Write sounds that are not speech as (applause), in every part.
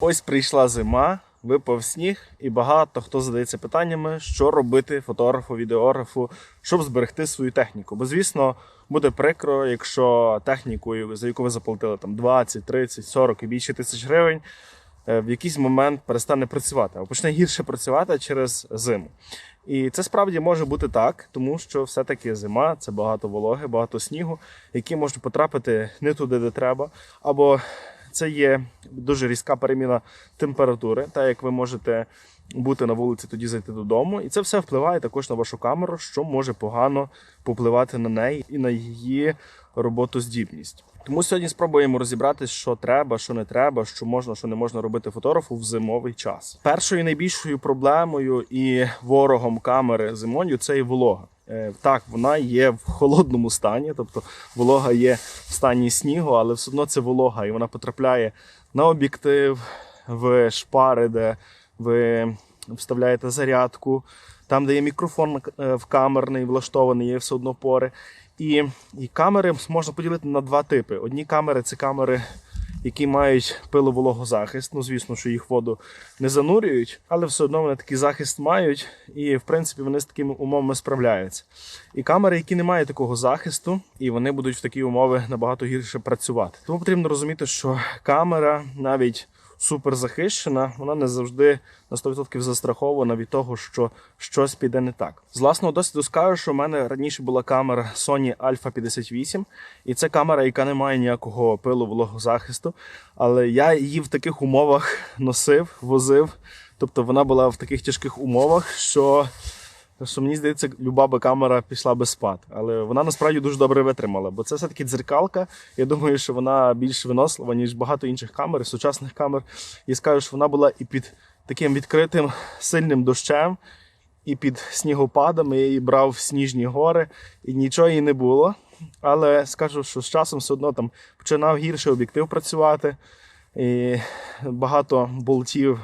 Ось прийшла зима, випав сніг, і багато хто задається питаннями, що робити фотографу, відеографу, щоб зберегти свою техніку. Бо, звісно, буде прикро, якщо техніку, за яку ви заплатили там 20, 30, 40 і більше тисяч гривень, е, в якийсь момент перестане працювати, або почне гірше працювати через зиму. І це справді може бути так, тому що все-таки зима це багато вологи, багато снігу, які можуть потрапити не туди, де треба, або це є дуже різка переміна температури, так як ви можете бути на вулиці, тоді зайти додому. І це все впливає також на вашу камеру, що може погано попливати на неї і на її роботоздібність. Тому сьогодні спробуємо розібратися, що треба, що не треба, що можна, що не можна робити фотографу в зимовий час. Першою найбільшою проблемою і ворогом камери зимою це і волога. Е, Так, вона є в холодному стані, тобто волога є в стані снігу, але все одно це волога, і вона потрапляє на об'єктив, в шпари, де ви вставляєте зарядку, там, де є мікрофон е, в камерний влаштований, є все одно пори. І, і камери можна поділити на два типи. Одні камери це камери, які мають пиловологозахист. Ну, звісно, що їх воду не занурюють, але все одно вони такий захист мають, і в принципі вони з такими умовами справляються. І камери, які не мають такого захисту, і вони будуть в такі умови набагато гірше працювати. Тому потрібно розуміти, що камера навіть супер захищена, вона не завжди на 100% застрахована від того, що щось піде не так. З власного досвіду скажу, що в мене раніше була камера Sony Alpha 58, і це камера, яка не має ніякого пилу вологозахисту. Але я її в таких умовах носив, возив. Тобто вона була в таких тяжких умовах, що що мені здається, люба би камера пішла би спад. Але вона насправді дуже добре витримала, бо це все-таки дзеркалка. Я думаю, що вона більш винослива, ніж багато інших камер, сучасних камер. І скажу, що вона була і під таким відкритим сильним дощем, і під снігопадами. Я її брав в сніжні гори, і нічого їй не було. Але скажу, що з часом все одно там починав гірше об'єктив працювати, і багато болтів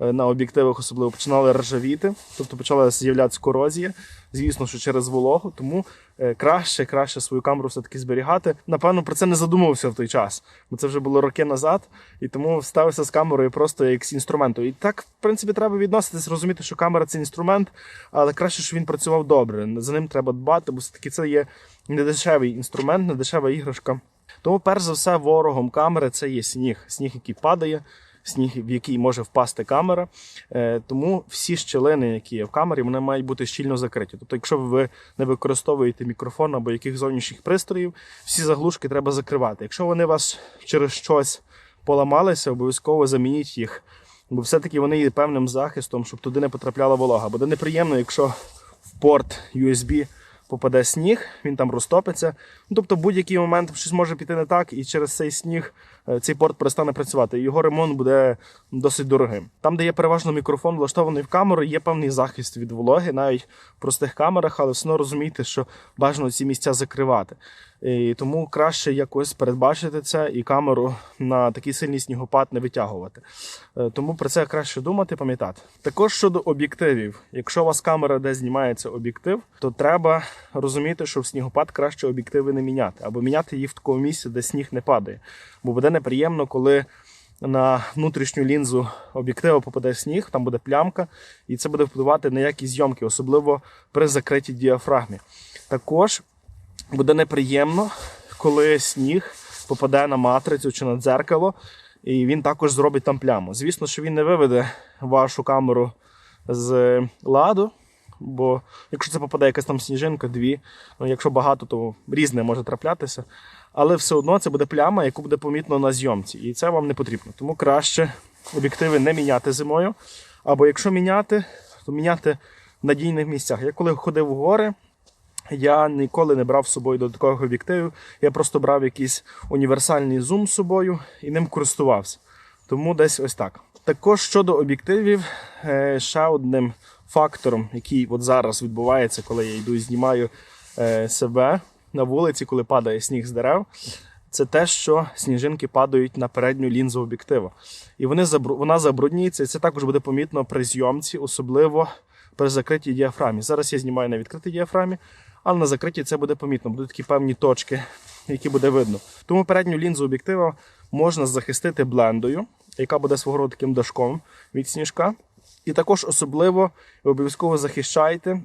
на об'єктивах особливо починали ржавіти, тобто почала з'являтися корозія. Звісно, що через вологу, тому е, краще, краще свою камеру все-таки зберігати. Напевно, про це не задумувався в той час, бо це вже було роки назад, і тому ставився з камерою просто як з інструментом. І так, в принципі, треба відноситись, розуміти, що камера це інструмент, але краще, щоб він працював добре. За ним треба дбати, бо все-таки це є недешевий інструмент, недешева іграшка. Тому, перш за все, ворогом камери це є сніг. Сніг, який падає, сніг, в який може впасти камера. Е, Тому всі щілини, які є в камері, вони мають бути щільно закриті. Тобто, якщо ви не використовуєте мікрофон або яких зовнішніх пристроїв, всі заглушки треба закривати. Якщо вони вас через щось поламалися, обов'язково замініть їх. Бо все-таки вони є певним захистом, щоб туди не потрапляла волога. Буде неприємно, якщо в порт USB попаде сніг, він там розтопиться. Ну, тобто, будь-який момент щось може піти не так, і через цей сніг е, цей порт перестане працювати. Його ремонт буде досить дорогим. Там, де є переважно мікрофон, влаштований в камеру, є певний захист від вологи, навіть в простих камерах, але все одно розумійте, що бажано ці місця закривати. І тому краще якось передбачити це і камеру на такий сильний снігопад не витягувати. Е, Тому про це краще думати, пам'ятати. Також щодо об'єктивів, якщо у вас камера, де знімається об'єктив, то треба розуміти, що в снігопад краще об'єктиви не міняти, або міняти їх в такому місці, де сніг не падає. Бо буде неприємно, коли на внутрішню лінзу об'єктива попаде сніг, там буде плямка, і це буде впливати на якість зйомки, особливо при закритій діафрагмі. Також буде неприємно, коли сніг попаде на матрицю чи на дзеркало, і він також зробить там пляму. Звісно, що він не виведе вашу камеру з ладу, бо якщо це попаде якась там сніжинка, дві, ну якщо багато, то різне може траплятися. Але все одно це буде пляма, яку буде помітно на зйомці, і це вам не потрібно. Тому краще об'єктиви не міняти зимою. Або якщо міняти, то міняти в надійних місцях. Я коли ходив у гори, я ніколи не брав з собою додаткових об'єктивів. Я просто брав якийсь універсальний зум з собою і ним користувався. Тому десь ось так. Також щодо об'єктивів, е, ще одним фактором, який от зараз відбувається, коли я йду і знімаю е, себе на вулиці, коли падає сніг з дерев, це те, що сніжинки падають на передню лінзу об'єктива. І вони вона забруднюється, і це також буде помітно при зйомці, особливо при закритій діафрамі. Зараз я знімаю на відкритій діафрамі, але на закритій це буде помітно. Будуть такі певні точки, які буде видно. Тому передню лінзу об'єктива можна захистити блендою яка буде свого роду таким дашком від сніжка. І також особливо обов'язково захищайте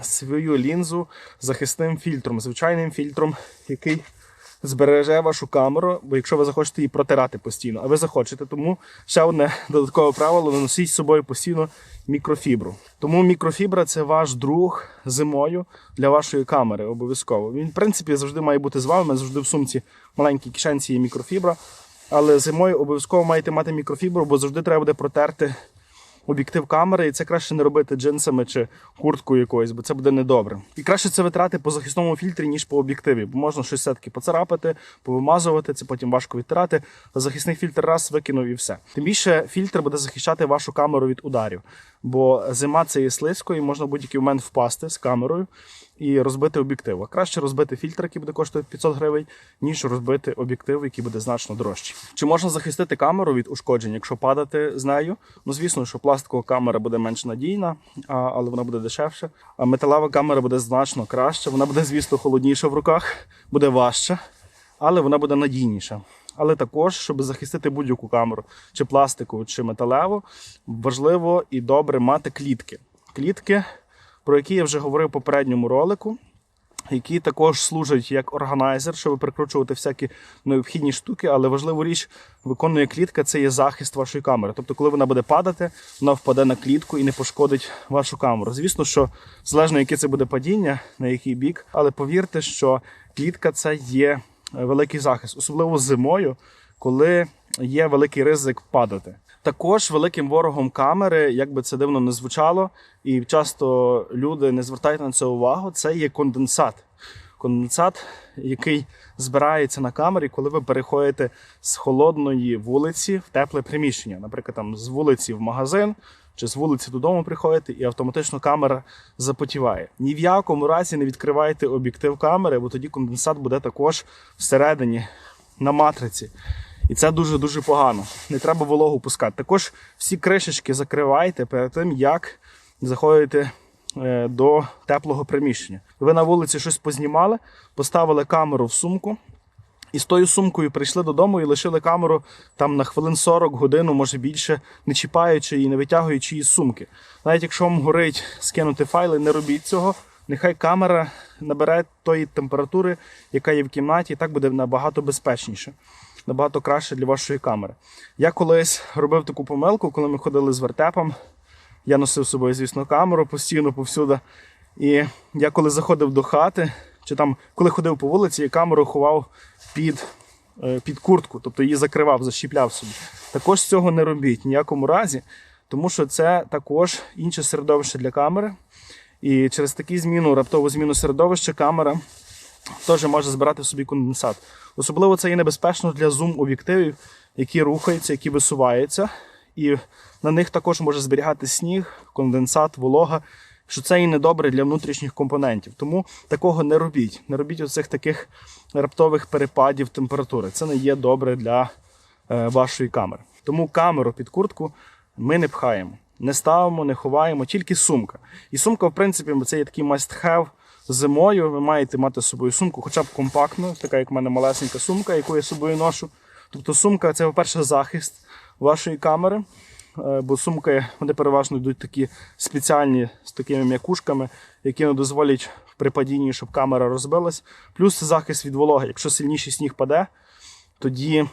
свою лінзу захисним фільтром, звичайним фільтром, який збереже вашу камеру, бо якщо ви захочете її протирати постійно, а ви захочете, тому ще одне (laughs) додаткове правило: носіть з собою постійно мікрофібру. Тому мікрофібра це ваш друг зимою для вашої камери. Обов'язково. Він, в принципі, завжди має бути з вами. Завжди в сумці маленькій кишенці є мікрофібра. Але зимою обов'язково маєте мати мікрофібру, бо завжди треба буде протерти об'єктив камери, і це краще не робити джинсами чи курткою якоюсь, бо це буде недобре. І краще це витрати по захисному фільтрі, ніж по об'єктиві, бо можна щось все-таки поцарапати, повимазувати, це потім важко відтирати. Захисний фільтр раз викинув і все. Тим більше фільтр буде захищати вашу камеру від ударів, бо зима це є слизько, і можна в будь-який момент впасти з камерою і розбити об'єктив. А краще розбити фільтр, який буде коштувати 500 гривень, ніж розбити об'єктив, який буде значно дорожчий. Чи можна захистити камеру від ушкоджень, якщо падати з нею? Ну звісно, що пластикова камера буде менш надійна, але вона буде дешевша. А металева камера буде значно краще. Вона буде, звісно, холодніша в руках, буде важча, але вона буде надійніша. Але також, щоб захистити будь-яку камеру, чи пластикову, чи металеву, важливо і добре мати клітки. Клітки, про які я вже говорив в попередньому ролику, які також служать як органайзер, щоб прикручувати всякі необхідні штуки, але важливу річ виконує клітка це є захист вашої камери. Тобто, коли вона буде падати, вона впаде на клітку і не пошкодить вашу камеру. Звісно, що залежно, яке це буде падіння, на який бік, але повірте, що клітка це є великий захист, особливо зимою, коли є великий ризик падати. Також великим ворогом камери, як би це дивно не звучало, і часто люди не звертають на це увагу, це є конденсат. Конденсат, який збирається на камері, коли ви переходите з холодної вулиці в тепле приміщення. Наприклад, там з вулиці в магазин чи з вулиці додому приходите, і автоматично камера запотіває. Ні в якому разі не відкривайте об'єктив камери, бо тоді конденсат буде також всередині на матриці. І це дуже-дуже погано. Не треба вологу пускати. Також всі кришечки закривайте перед тим, як заходите е, до теплого приміщення. Ви на вулиці щось познімали, поставили камеру в сумку. І з тою сумкою прийшли додому і лишили камеру там на хвилин 40 годину, може більше, не чіпаючи її, не витягуючи її з сумки. Навіть якщо вам горить скинути файли, не робіть цього. Нехай камера набере тої температури, яка є в кімнаті, і так буде набагато безпечніше, набагато краще для вашої камери. Я колись робив таку помилку, коли ми ходили з вертепом. Я носив з собою, звісно, камеру постійно повсюди. І я коли заходив до хати, чи там, коли ходив по вулиці, я камеру ховав під, е, під куртку, тобто її закривав, защіпляв собі. Також цього не робіть ніякому разі, тому що це також інше середовище для камери. І через таку зміну, раптову зміну середовища, камера теж може збирати в собі конденсат. Особливо це є небезпечно для зум-об'єктивів, які рухаються, які висуваються. І на них також може зберігати сніг, конденсат, волога, що це і недобре для внутрішніх компонентів. Тому такого не робіть. Не робіть оцих таких раптових перепадів температури. Це не є добре для е, вашої камери. Тому камеру під куртку ми не пхаємо, не ставимо, не ховаємо, тільки сумка. І сумка, в принципі, це є такий must-have. Зимою ви маєте мати з собою сумку, хоча б компактну, така як в мене малесенька сумка, яку я з собою ношу. Тобто сумка це, по-перше, захист вашої камери, бо сумки вони переважно йдуть такі спеціальні з такими м'якушками, які не дозволять при падінні, щоб камера розбилась. Плюс захист від вологи. Якщо сильніший сніг паде, тоді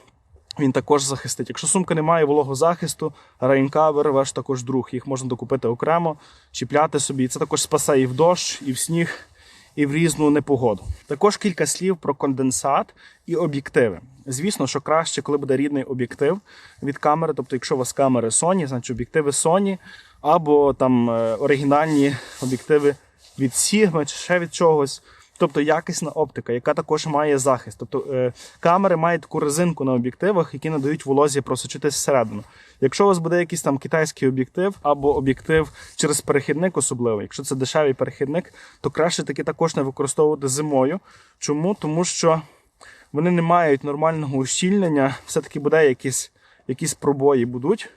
він також захистить. Якщо сумка не має вологозахисту, рейнкавер ваш також друг. Їх можна докупити окремо, чіпляти собі. Це також спасе і в дощ, і в сніг, і в різну непогоду. Також кілька слів про конденсат і об'єктиви. Звісно, що краще, коли буде рідний об'єктив від камери. Тобто, якщо у вас камери Sony, значить об'єктиви Sony, або там е, оригінальні об'єктиви від Sigma чи ще від чогось. Тобто якісна оптика, яка також має захист. Тобто е, камери мають таку резинку на об'єктивах, які надають волозі просочитись всередину. Якщо у вас буде якийсь там китайський об'єктив або об'єктив через перехідник, особливо, якщо це дешевий перехідник, то краще таки також не використовувати зимою. Чому? Тому що вони не мають нормального ущільнення, все-таки буде якісь, якісь пробої будуть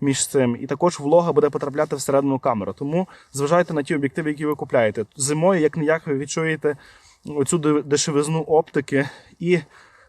між цим, і також волога буде потрапляти всередину камеру. Тому зважайте на ті об'єктиви, які ви купляєте. Зимою, як ніяк, ви відчуєте оцю дешевизну оптики і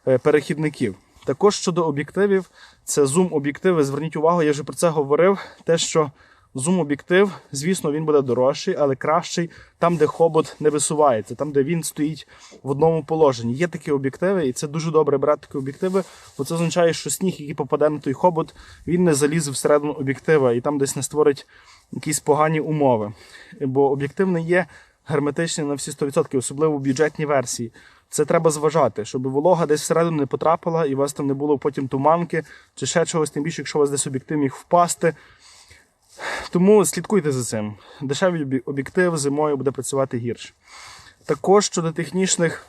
е, перехідників. Також щодо об'єктивів, це зум-об'єктиви. Зверніть увагу, я вже про це говорив. Те, що зум-об'єктив, звісно, він буде дорожчий, але кращий там, де хобот не висувається, там, де він стоїть в одному положенні. Є такі об'єктиви, і це дуже добре брати такі об'єктиви, бо це означає, що сніг, який попаде на той хобот, він не залізе всередину об'єктива і там десь не створить якісь погані умови. Бо об'єктив не є герметичний на всі 100%, особливо в бюджетній версії. Це треба зважати, щоб волога десь всередину не потрапила і у вас там не було потім туманки чи ще чогось, тим більше, якщо у вас десь об'єктив міг впасти. Тому слідкуйте за цим. Дешевий об'єктив зимою буде працювати гірше. Також щодо технічних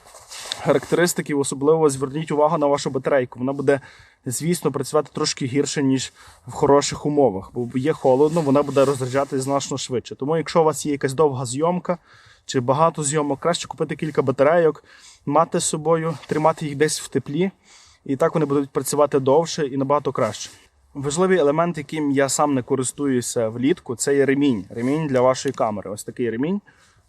характеристиків, особливо зверніть увагу на вашу батарейку. Вона буде, звісно, працювати трошки гірше, ніж в хороших умовах, бо є холодно, вона буде розряджатись значно швидше. Тому, якщо у вас є якась довга зйомка чи багато зйомок, краще купити кілька батарейок, мати з собою, тримати їх десь в теплі, і так вони будуть працювати довше і набагато краще. Важливий елемент, яким я сам не користуюся влітку, це є ремінь. Ремінь для вашої камери. Ось такий ремінь,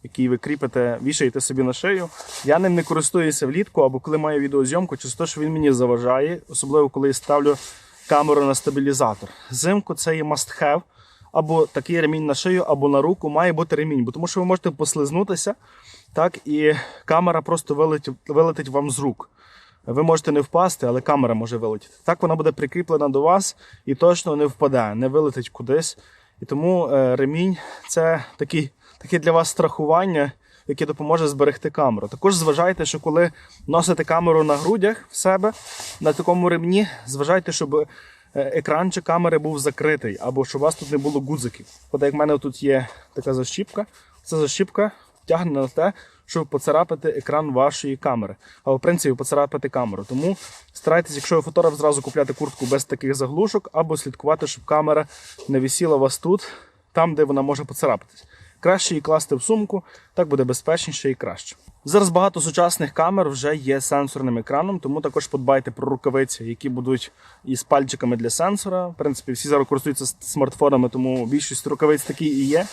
який ви кріпите, вішаєте собі на шию. Я ним не користуюся влітку, або коли маю відеозйомку, через те, що він мені заважає, особливо коли я ставлю камеру на стабілізатор. Взимку це є must have. Або такий ремінь на шию, або на руку має бути ремінь, бо тому що ви можете послизнутися, так, і камера просто вилетить, вилетить вам з рук. Ви можете не впасти, але камера може вилетіти. Так вона буде прикріплена до вас і точно не впаде, не вилетить кудись. І тому е, ремінь це такий, таке для вас страхування, яке допоможе зберегти камеру. Також зважайте, що коли носите камеру на грудях в себе на такому ремні, зважайте, щоб е, екранчик камери був закритий, або щоб у вас тут не було гудзиків. От як в мене тут є така защіпка, ця защіпка тягне на те, щоб поцарапати екран вашої камери, або в принципі поцарапати камеру. Тому старайтесь, якщо ви фотограф, зразу купляти куртку без таких заглушок, або слідкувати, щоб камера не висіла вас тут, там, де вона може поцарапатись. Краще її класти в сумку, так буде безпечніше і краще. Зараз багато сучасних камер вже є сенсорним екраном, тому також подбайте про рукавиці, які будуть із пальчиками для сенсора. В принципі, всі зараз користуються смартфонами, тому більшість рукавиць такі і є.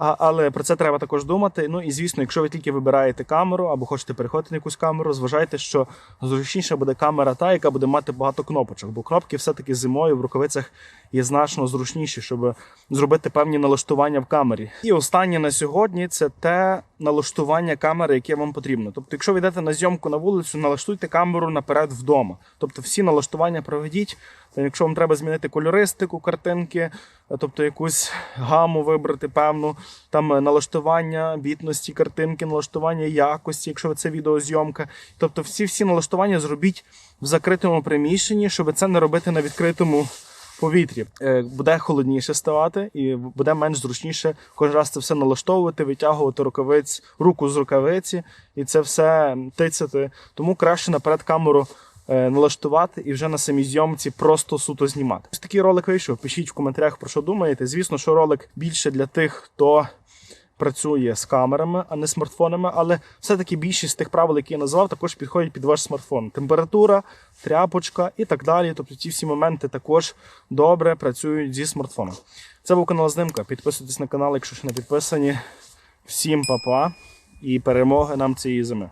А, але про це треба також думати. Ну і звісно, якщо ви тільки вибираєте камеру або хочете переходити на якусь камеру, зважайте, що зручніша буде камера та, яка буде мати багато кнопочок, бо кнопки все-таки зимою в рукавицях є значно зручніші, щоб зробити певні налаштування в камері. І останнє на сьогодні це те налаштування камери, яке вам потрібно. Тобто, якщо ви йдете на зйомку на вулицю, налаштуйте камеру наперед вдома. Тобто всі налаштування проведіть. Та Якщо вам треба змінити кольористику картинки, тобто якусь гаму вибрати певну, там е, налаштування бітності картинки, налаштування якості, якщо це відеозйомка. Тобто всі всі налаштування зробіть в закритому приміщенні, щоб це не робити на відкритому повітрі. Е, Буде холодніше ставати і буде менш зручніше кожен раз це все налаштовувати, витягувати рукавиць, руку з рукавиці і це все тицяти. Тому краще наперед камеру е, налаштувати і вже на самій зйомці просто суто знімати. Ось такий ролик вийшов. Пишіть в коментарях про що думаєте. Звісно, що ролик більше для тих, хто працює з камерами, а не смартфонами, але все-таки більшість тих правил, які я назвав, також підходять під ваш смартфон. Температура, тряпочка і так далі. Тобто ці всі моменти також добре працюють зі смартфоном. Це був канал Знимка. Підписуйтесь на канал, якщо ще не підписані. Всім па-па і перемоги нам цієї зими.